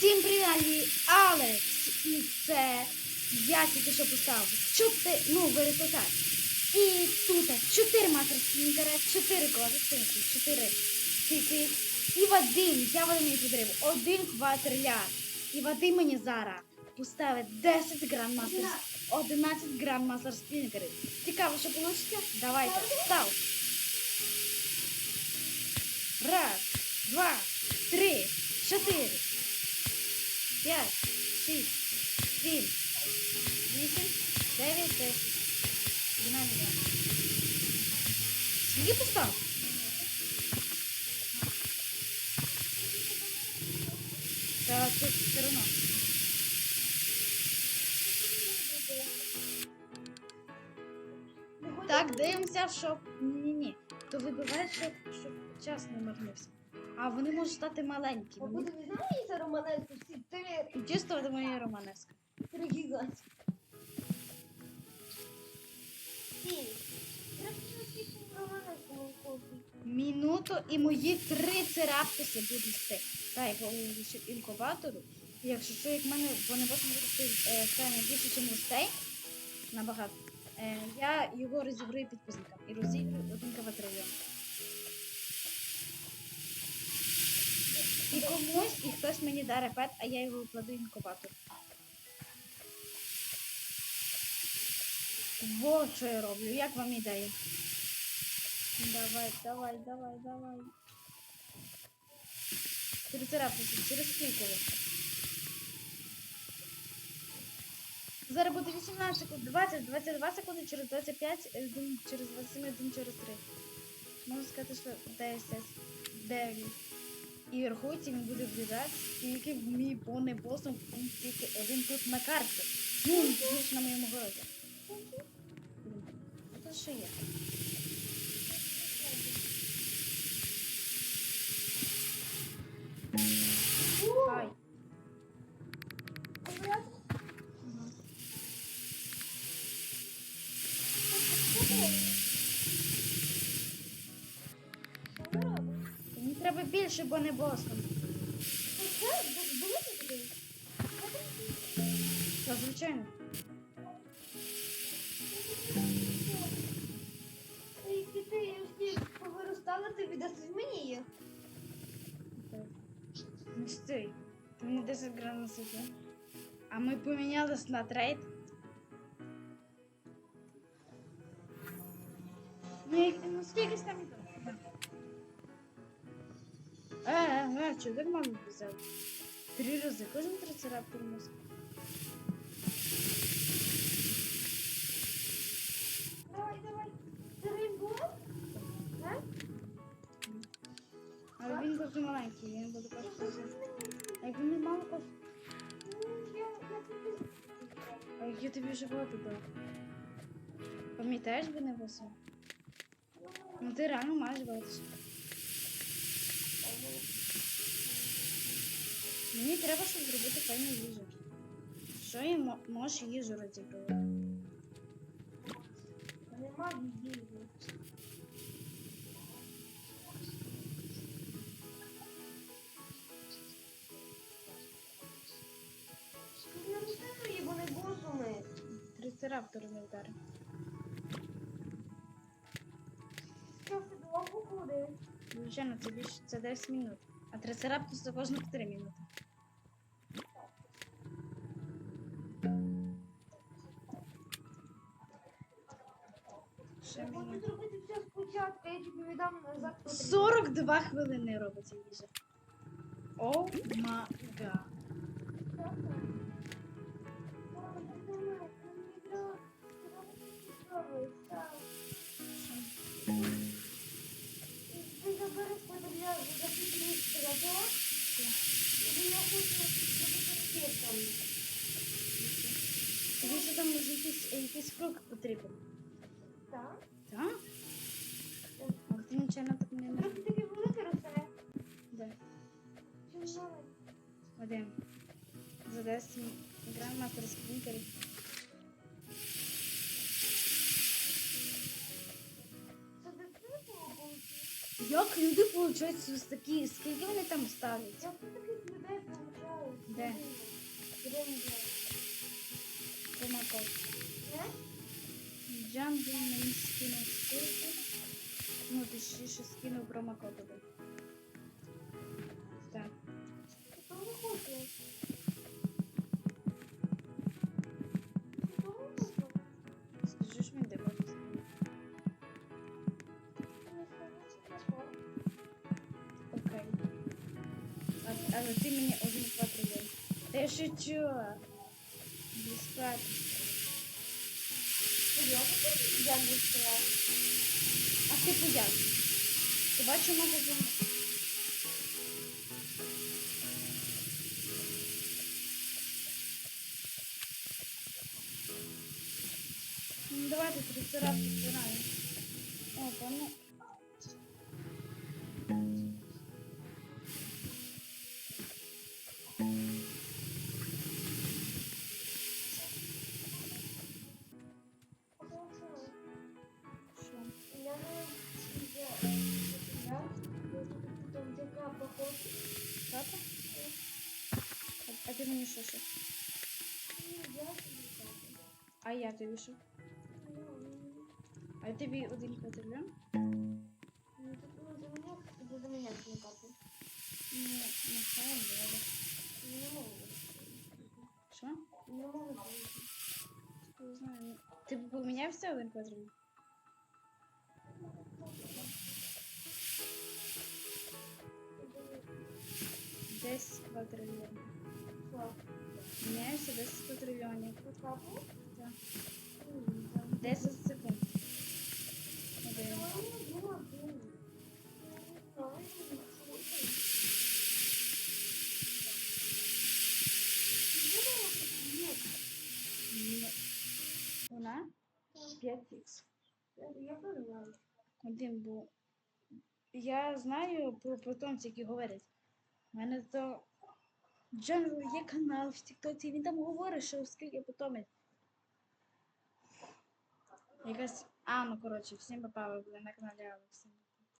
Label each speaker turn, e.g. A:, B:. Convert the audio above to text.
A: Всім привіт, Алекс! І це я тільки що поставив чотири, ну, ви результат. І тут чотири мастер спінкера, чотири клавішинки, чотири тики. І Вадим, я Вадим підрив, один квадриляр. І Вадим мені зараз поставить 10 гран мастер, 11 гран мастер спінкерів. Цікаво, що вийде? Давайте, став. Раз, два, три, чотири. П'ять, шість, сім, вісім, дев'ять, десять, дванадцять, дванадцять. Скільки постав? Та тут все одно. Так, дивимося, щоб. Ні-ні-ні. То вибиває, щоб, щоб час не марнився. А вони можуть стати маленькі.
B: А буде це всі три,
A: І чисто до моєї романеска.
B: три мовкоти.
A: Минуту і мої три цераптуси будуть йти. Та я положу інкубатору. І якщо що, як мене вони потім будуть е, стане більше, ніж гостей, набагато. Е, я його розіграю підписникам і розіграю один квадрильйон. І комусь, і хтось мені даре пет, а я його вкладу в інкубатор. Вот що я роблю. Як вам ідея? Давай, давай, давай, давай. Трицераптуси, через ви? Зараз буде 18 секунд, 20, 22 секунди, через 25, один через 27, один через 3. Можна сказати, що 10, 9. І рахуйте, він буде вбігати, тільки в мій повний босом, він тільки один тут на карті. Ну, більш на моєму городі. Це що є? Більше, бо не босом. Та звичайно.
B: Якщо ти всі повиростала, ти віддаси мені їх.
A: Не стій. Ти мені 10 грам насипав. А ми помінялись на трейд. Ну, як- ну там іде? Е, е, так мало взяв? Три рази, кожен трицераптор носить.
B: Давай, давай. Це рейнбол? Так?
A: Але він дуже маленький, він буде коштувати. Як він не мало коштує?
B: Ну,
A: А я тобі багато дав? Пам'ятаєш би не босом? Ну ти реально маєш багато. Мені треба, щоб зробити файну їжу. Що я мо- можеш їжу розігрувати?
B: Нема. Тут не розказує, бо не босуми.
A: Трицераптор не вдарив. Звичайно, це більше це 10 минут. А трицераптор це кожних 3 минути.
B: Я буду зробити все спочатку, я тобі віддам назад.
A: 42 хвилини робиться їжа. О ма га. Якийсь, якийсь фрукт потрібен.
B: Так?
A: Так? Але ти нічого так не не.
B: Трохи таке велике росте.
A: Де?
B: Чи маленьке?
A: Вадим. За 10 грам мастер
B: виходить?
A: Як люди получають ось такі, скільки вони там ставлять?
B: Це таких людей получають?
A: Де?
B: Гринго.
A: Промокод.
B: Не?
A: Джамбі мені скинув ссылку. Ну, точніше скинув промокод один. Так. Скажи, що він де ти мені один три. Я шучу. Безплатно.
B: Серйозно ти Гринго сказав?
A: А ти як? Ти бачив магазин? Ну, давайте трицерапс збираємо. О, пану. А, ти мені що ще?
B: Я.
A: А я тобі що? А тобі один патрульон?
B: ну, ну, за мене, це за мене
A: нехай буде.
B: Не можу.
A: Що?
B: Не можу.
A: Не знаю. Ти б помінявся один патрульон? Десять квадрильйонів.
B: Що?
A: Міняєшся 10 квадрильйонів.
B: Покапу?
A: Так. 10 секунд. Вона? 5х. Один був. Я знаю про потомців, які говорять. У мене то Джанру є канал в Тіктоці, він там говорить, що скільки потомить. Якась. А, ну коротше, всім попали були на каналі Алексі.